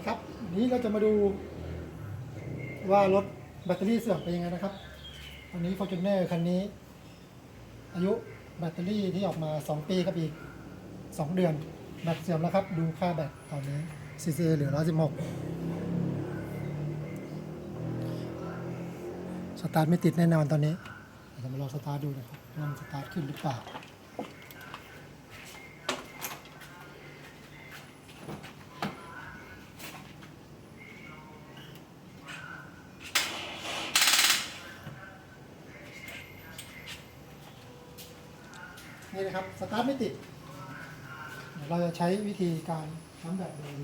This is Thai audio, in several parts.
ดีครับนี้เราจะมาดูว่ารถแบตเตอรี่เสื่อมเป็นยังไงนะครับวันนี้ Fortuner คันนี้ อายุแบตเตอรี่ที่ออกมา 2 ปีกับอีก 2 เดือน แบตเสื่อมแล้วครับ ดูค่าแบตตอนนี้ CC เหลือ 116 สตาร์ทไม่ติดแน่นอนตอนนี้เราจะมาลองสตาร์ทดูนะครับว่ามันสตาร์ทขึ้นหรือเปล่า นี่นะครับสตาร์ทไม่ติด เราจะใช้วิธีการทำแบบเดิม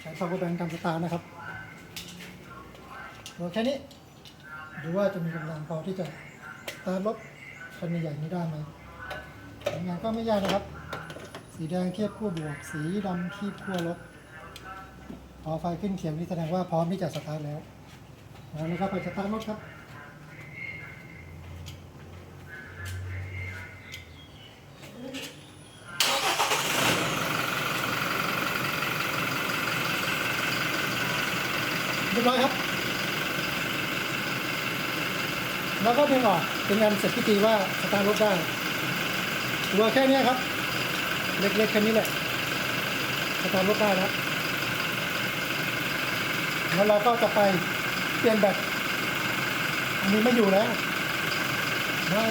ใช้ power bank ทำสตาร์ทนะครับเราแค่นี้ดูว่าจะมีกำลังพอที่จะสตาร์ทรถคันใหญ่นี้ได้ไหมทำงานก็ไม่ยากนะครับ สีแดงเทียบขั้วบวก สีดำคียบขั้วลบพอไฟขึ้นเขียวนี่แสดงว่าพร้อมที่จะสตาร์ทแล้วแล้วก็ไปสตาร์ทรถครับ รียบร้อยครับ แล้วก็ดึงออกเป็นงานเสร็จพิธีว่าสตาร์ทรถได้ตัวแค่นี้ครับ เล็กๆแค่นี้แหละสตาร์ทรถได้แล้วแล้วเราก็จะไปเปลี่ยนแบตอันนี้ไม่อยู่แล้วบาย